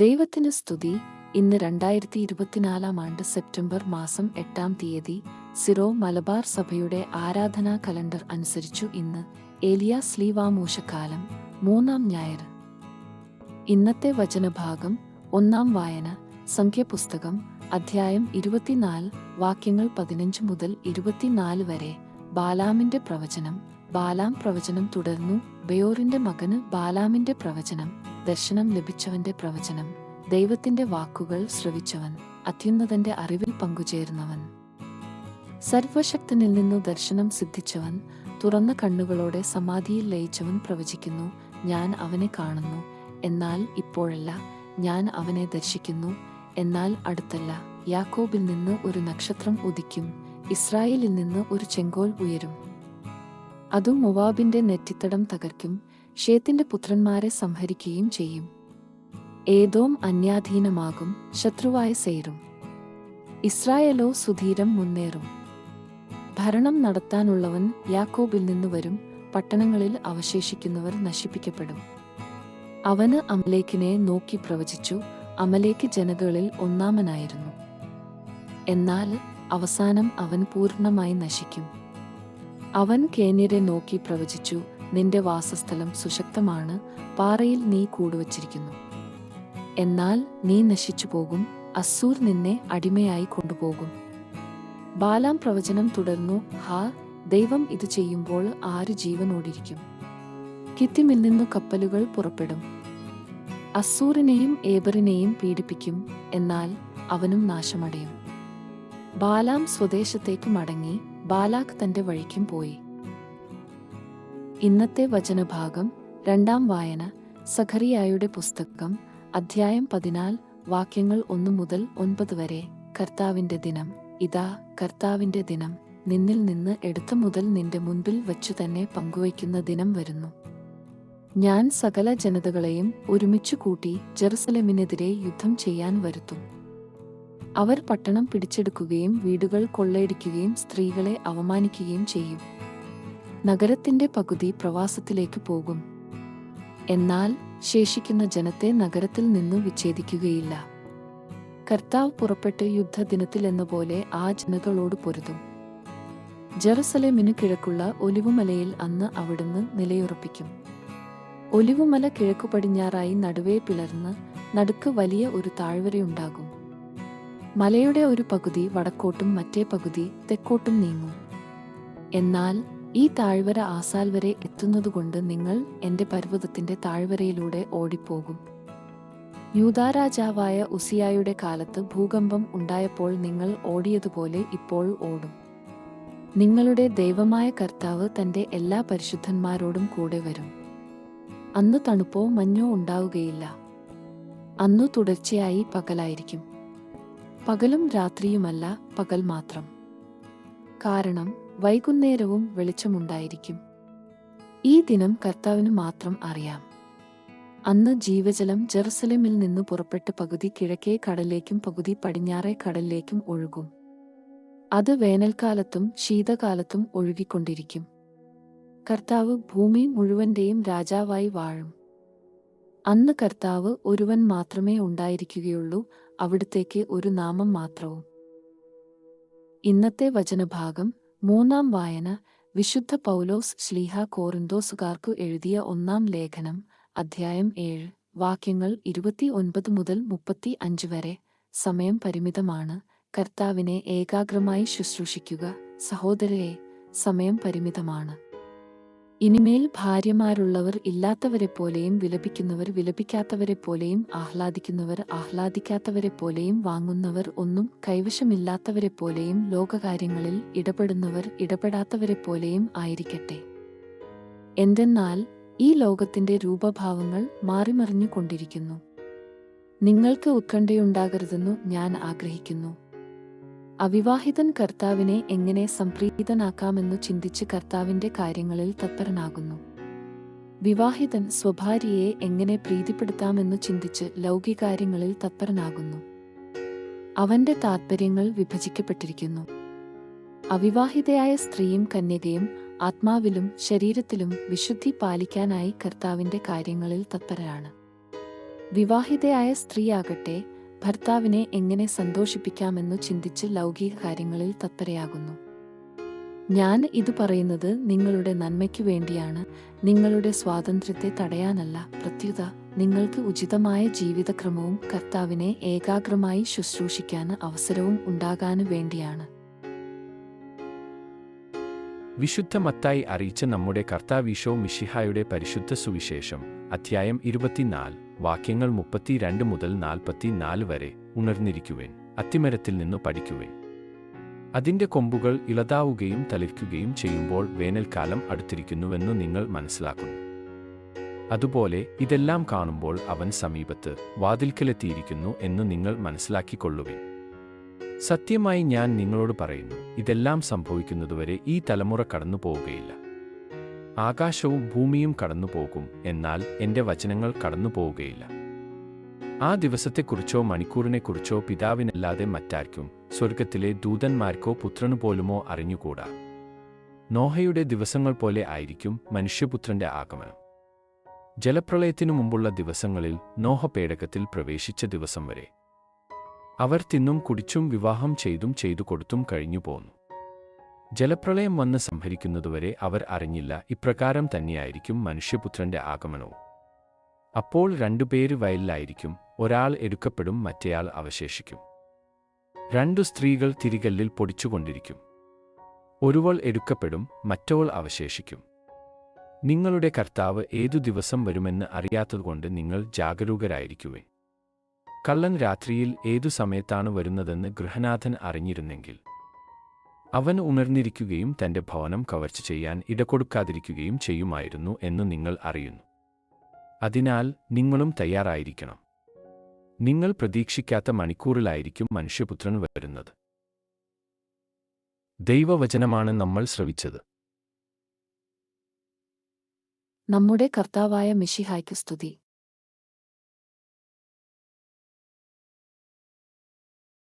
ദൈവത്തിന് സ്തുതി. ഇന്ന് രണ്ടായിരത്തി ഇരുപത്തിനാലാം ആണ്ട് സെപ്റ്റംബർ മാസം എട്ടാം തീയതി സിറോ മലബാർ സഭയുടെ ആരാധനാ കലണ്ടർ അനുസരിച്ചു ഇന്ന് ഏലിയ സ്ലീവാമൂശക്കാലം മൂന്നാം ഞായർ. ഇന്നത്തെ വചനഭാഗം ഒന്നാം വായന സംഖ്യപുസ്തകം അധ്യായം ഇരുപത്തിനാല് വാക്യങ്ങൾ പതിനഞ്ച് മുതൽ ഇരുപത്തിനാല് വരെ. ബാലാമിന്റെ പ്രവചനം. ബാലാം പ്രവചനം തുടർന്നു. ബയോറിന്റെ മകന് ബാലാമിന്റെ പ്രവചനം. ദർശനം ലഭിച്ചവന്റെ പ്രവചനം ദൈവത്തിന്റെ വാക്കുകൾ ശ്രവിച്ചവൻ അത്യുന്നതന്റെ അറിവിൽ പങ്കുചേർന്നവൻ സർവശക്തനിൽ നിന്നു ദർശനം സിദ്ധിച്ചവൻ തുറന്ന കണ്ണുകളോടെ സമാധിയിൽ ലയിച്ചവൻ പ്രവചിക്കുന്നു ഞാൻ അവനെ കാണുന്നു. എന്നാൽ ഇപ്പോഴല്ല ഞാൻ അവനെ ദർശിക്കുന്നു. എന്നാൽ അടുത്തല്ല യാക്കോബിൽ നിന്ന് ഒരു നക്ഷത്രം ഉദിക്കും ഇസ്രായേലിൽ നിന്ന് ഒരു ചെങ്കോൽ ഉയരും. അതും മൊവാബിന്റെ നെറ്റിത്തടം തകർക്കും ഷേത്തിന്റെ പുത്രന്മാരെ സംഹരിക്കുകയും ചെയ്യും. ഏതോം അന്യാധീനമാകും ശത്രുവായ സേരും. ഇസ്രായേലോ സുധീരം മുന്നേറും. ഭരണം നടത്താനുള്ളവൻ യാക്കോബിൽ നിന്ന് വരും പട്ടണങ്ങളിൽ അവശേഷിക്കുന്നവർ നശിപ്പിക്കപ്പെടും. അവന് അമലേക്കിനെ നോക്കി പ്രവചിച്ചു അമലേക്ക് ജനതകളിൽ ഒന്നാമനായിരുന്നു. എന്നാൽ അവസാനം അവൻ പൂർണമായി നശിക്കും. അവൻ കേന്യരെ നോക്കി പ്രവചിച്ചു നിന്റെ വാസസ്ഥലം സുശക്തമാണ് പാറയിൽ നീ കൂടുവച്ചിരിക്കുന്നു. എന്നാൽ നീ നശിച്ചു പോകും അസൂർ നിന്നെ അടിമയായി കൊണ്ടുപോകും. ബാലാം പ്രവചനം തുടർന്നു ഹാ ദൈവം ഇത് ചെയ്യുമ്പോൾ ആര് ജീവനോടിരിക്കും? കിത്തിമിൽ നിന്നു കപ്പലുകൾ പുറപ്പെടും. അസൂറിനെയും ഏബറിനെയും പീഡിപ്പിക്കും എന്നാൽ അവനും നാശമടയും. ബാലാം സ്വദേശത്തേക്ക് മടങ്ങി ബാലാഖ് തന്റെ വഴിക്കും പോയി. ഇന്നത്തെ വചനഭാഗം രണ്ടാം വായന സഖറിയായുടെ പുസ്തകം അധ്യായം പതിനാല് വാക്യങ്ങൾ ഒന്നു മുതൽ ഒൻപത് വരെ. കർത്താവിന്റെ ദിനം. ഇതാ കർത്താവിന്റെ ദിനം. നിന്നിൽ നിന്ന് എടുത്തു മുതൽ നിന്റെ മുൻപിൽ വച്ചു തന്നെ പങ്കുവയ്ക്കുന്ന ദിനം വരുന്നു. ഞാൻ സകല ജനതകളെയും ഒരുമിച്ചു കൂട്ടി ജെറുസലമിനെതിരെ യുദ്ധം ചെയ്യാൻ വരുത്തും. അവർ പട്ടണം പിടിച്ചെടുക്കുകയും വീടുകൾ കൊള്ളയടിക്കുകയും സ്ത്രീകളെ അവമാനിക്കുകയും ചെയ്യും. നഗരത്തിന്റെ പകുതി പ്രവാസത്തിലേക്ക് പോകും. എന്നാൽ ശേഷിക്കുന്ന ജനത്തെ നഗരത്തിൽ നിന്നും വിച്ഛേദിക്കുകയില്ല. കർത്താവ് പുറപ്പെട്ട് യുദ്ധദിനത്തിൽ എന്ന പോലെ ആ ജനതകളോട് പൊരുതും. ജെറുസലേമിന് കിഴക്കുള്ള ഒലിവുമലയിൽ അന്ന് അവിടുന്ന് നിലയുറപ്പിക്കും. ഒലിവുമല കിഴക്കു പടിഞ്ഞാറായി നടുവേ പിളർന്ന് നടുക്ക് വലിയ ഒരു താഴ്വരയുണ്ടാകും മലയുടെ ഒരു പകുതി വടക്കോട്ടും മറ്റേ പകുതി തെക്കോട്ടും നീങ്ങും. എന്നാൽ ഈ താഴ്വര ആസാൽ വരെ എത്തുന്നതുകൊണ്ട് നിങ്ങൾ എന്റെ പർവതത്തിന്റെ താഴ്വരയിലൂടെ ഓടിപ്പോകും. യൂതാരാജാവായ ഉസിയായുടെ കാലത്ത് ഭൂകമ്പം ഉണ്ടായപ്പോൾ നിങ്ങൾ ഓടിയതുപോലെ ഇപ്പോൾ ഓടും. നിങ്ങളുടെ ദൈവമായ കർത്താവ് തന്റെ എല്ലാ പരിശുദ്ധന്മാരോടും കൂടെ വരും. അന്ന് തണുപ്പോ മഞ്ഞോ ഉണ്ടാവുകയില്ല. അന്നു തുടർച്ചയായി പകലായിരിക്കും. പകലും രാത്രിയുമല്ല പകൽ മാത്രം. കാരണം വൈകുന്നേരവും വെളിച്ചമുണ്ടായിരിക്കും. ഈ ദിനം കർത്താവിന് മാത്രം അറിയാം. അന്ന് ജീവജലം ജെറുസലേമിൽ നിന്ന് പുറപ്പെട്ട് പകുതി കിഴക്കേ കടലിലേക്കും പകുതി പടിഞ്ഞാറേ കടലിലേക്കും ഒഴുകും. അത് വേനൽക്കാലത്തും ശീതകാലത്തും ഒഴുകിക്കൊണ്ടിരിക്കും. കർത്താവ് ഭൂമി മുഴുവന്റെയും രാജാവായി വാഴും. അന്ന് കർത്താവ് ഒരുവൻ മാത്രമേ ഉണ്ടായിരിക്കുകയുള്ളൂ അവിടുത്തേക്ക് ഒരു നാമം മാത്രവും. ഇന്നത്തെ വചനഭാഗം മൂന്നാം വായന വിശുദ്ധ പൗലോസ് ശ്ലീഹ കോറിന്തോസുകാർക്കു എഴുതിയ ഒന്നാം ലേഖനം അധ്യായം ഏഴ് വാക്യങ്ങൾ ഇരുപത്തി ഒൻപത് മുതൽ മുപ്പത്തി അഞ്ച് വരെ സമയം പരിമിതമാണ്. കർത്താവിനെ ഏകാഗ്രമായി ശുശ്രൂഷിക്കുക. സഹോദരരെ സമയം പരിമിതമാണ്. ഇനിമേൽ ഭാര്യമാരുള്ളവർ ഇല്ലാത്തവരെപ്പോലെയും വിലപിക്കുന്നവർ വിലപിക്കാത്തവരെപ്പോലെയും ആഹ്ലാദിക്കുന്നവർ ആഹ്ലാദിക്കാത്തവരെപ്പോലെയും വാങ്ങുന്നവർ ഒന്നും കൈവശമില്ലാത്തവരെപ്പോലെയും ലോകകാര്യങ്ങളിൽ ഇടപെടുന്നവർ ഇടപെടാത്തവരെപ്പോലെയും ആയിരിക്കട്ടെ. എന്തെന്നാൽ ഈ ലോകത്തിന്റെ രൂപഭാവങ്ങൾ മാറിമറിഞ്ഞുകൊണ്ടിരിക്കുന്നു. നിങ്ങൾക്ക് ഉത്കണ്ഠയുണ്ടാകരുതെന്നു ഞാൻ ആഗ്രഹിക്കുന്നു. അവിവാഹിതൻ കർത്താവിനെ എങ്ങനെ സംപ്രീതനാക്കാമെന്നു ചിന്തിച്ച് കർത്താവിന്റെ കാര്യങ്ങളിൽ തത്പരനാകുന്നു. വിവാഹിതൻ സ്വഭാര്യയെ എങ്ങനെ പ്രീതിപ്പെടുത്താമെന്നു ചിന്തിച്ച് ലൗകികാര്യങ്ങളിൽ തത്പരനാകുന്നു. അവന്റെ താത്പര്യങ്ങൾ വിഭജിക്കപ്പെട്ടിരിക്കുന്നു. അവിവാഹിതയായ സ്ത്രീയും കന്യകയും ആത്മാവിലും ശരീരത്തിലും വിശുദ്ധി പാലിക്കാനായി കർത്താവിന്റെ കാര്യങ്ങളിൽ തത്പരരാണ്. വിവാഹിതയായ സ്ത്രീയാകട്ടെ ഭർത്താവിനെ എങ്ങനെ സന്തോഷിപ്പിക്കാമെന്നു ചിന്തിച്ച് ലൗകിക കാര്യങ്ങളിൽ തത്പരയാകുന്നു ഞാൻ ഇത് പറയുന്നത് നിങ്ങളുടെ നന്മയ്ക്കു വേണ്ടിയാണ്. നിങ്ങളുടെ സ്വാതന്ത്ര്യത്തെ തടയാനല്ല. പ്രത്യുത നിങ്ങൾക്ക് ഉചിതമായ ജീവിതക്രമവും കർത്താവിനെ ഏകാഗ്രമായി ശുശ്രൂഷിക്കാൻ അവസരവും ഉണ്ടാകാനും വേണ്ടിയാണ്. വിശുദ്ധമത്തായി അറിയിച്ച നമ്മുടെ കർത്താവീശോ മിഷിഹായുടെ പരിശുദ്ധ സുവിശേഷം അധ്യായം ഇരുപത്തിനാല്. വാക്യങ്ങൾ മുപ്പത്തിരണ്ട് മുതൽ നാൽപ്പത്തിനാല് വരെ ഉണർന്നിരിക്കുവേൻ അത്തിമരത്തിൽ നിന്ന് പഠിക്കുവേൻ. അതിന്റെ കൊമ്പുകൾ ഇളതാവുകയും തളിർക്കുകയും ചെയ്യുമ്പോൾ വേനൽക്കാലം അടുത്തിരിക്കുന്നുവെന്ന് നിങ്ങൾ മനസ്സിലാക്കുന്നു. അതുപോലെ ഇതെല്ലാം കാണുമ്പോൾ അവൻ സമീപത്ത് വാതിൽക്കലെത്തിയിരിക്കുന്നു എന്ന് നിങ്ങൾ മനസ്സിലാക്കിക്കൊള്ളുവിൻ. സത്യമായി ഞാൻ നിങ്ങളോട് പറയുന്നു ഇതെല്ലാം സംഭവിക്കുന്നതുവരെ ഈ തലമുറ കടന്നു പോവുകയില്ല ആകാശവും ഭൂമിയും കടന്നു പോകും എന്നാൽ എന്റെ വചനങ്ങൾ കടന്നു പോവുകയില്ല ആ ദിവസത്തെക്കുറിച്ചോ മണിക്കൂറിനെക്കുറിച്ചോ പിതാവിനല്ലാതെ മറ്റാർക്കും സ്വർഗത്തിലെ ദൂതന്മാർക്കോ പുത്രനു പോലുമോ അറിഞ്ഞുകൂടാ. നോഹയുടെ ദിവസങ്ങൾ പോലെ ആയിരിക്കും മനുഷ്യപുത്രന്റെ ആഗമനം. ജലപ്രളയത്തിനു മുമ്പുള്ള ദിവസങ്ങളിൽ നോഹ പേടകത്തിൽ പ്രവേശിച്ച ദിവസം വരെ. അവർ തിന്നും കുടിച്ചും വിവാഹം ചെയ്തും ചെയ്തു കൊടുത്തും കഴിഞ്ഞു പോന്നു ജലപ്രളയം വന്ന് സംഹരിക്കുന്നതുവരെ അവർ അറിഞ്ഞില്ല. ഇപ്രകാരം തന്നെയായിരിക്കും മനുഷ്യപുത്രന്റെ ആഗമനവും. അപ്പോൾ രണ്ടുപേര് വയലിലായിരിക്കും. ഒരാൾ എടുക്കപ്പെടും മറ്റേയാൾ അവശേഷിക്കും. രണ്ടു സ്ത്രീകൾ തിരികല്ലിൽ പൊടിച്ചുകൊണ്ടിരിക്കും. ഒരുവൾ എടുക്കപ്പെടും മറ്റവൾ അവശേഷിക്കും. നിങ്ങളുടെ കർത്താവ് ഏതു ദിവസം വരുമെന്ന് അറിയാത്തതുകൊണ്ട് നിങ്ങൾ ജാഗരൂകരായിരിക്കുവേ. കള്ളൻ രാത്രിയിൽ ഏതു സമയത്താണ് വരുന്നതെന്ന് ഗൃഹനാഥൻ അറിഞ്ഞിരുന്നെങ്കിൽ. അവൻ ഉണർന്നിരിക്കുകയും തന്റെ ഭവനം കവർച്ച ചെയ്യാൻ ഇടകൊടുക്കാതിരിക്കുകയും ചെയ്യുമായിരുന്നു എന്ന് നിങ്ങൾ അറിയുന്നു. അതിനാൽ നിങ്ങളും തയ്യാറായിരിക്കണം. നിങ്ങൾ പ്രതീക്ഷിക്കാത്ത മണിക്കൂറിലായിരിക്കും മനുഷ്യപുത്രൻ വരുന്നത്. ദൈവവചനമാണ് നമ്മൾ ശ്രവിച്ചത്. നമ്മുടെ കർത്താവായ മിഷിഹായ്ക്ക് സ്തുതി.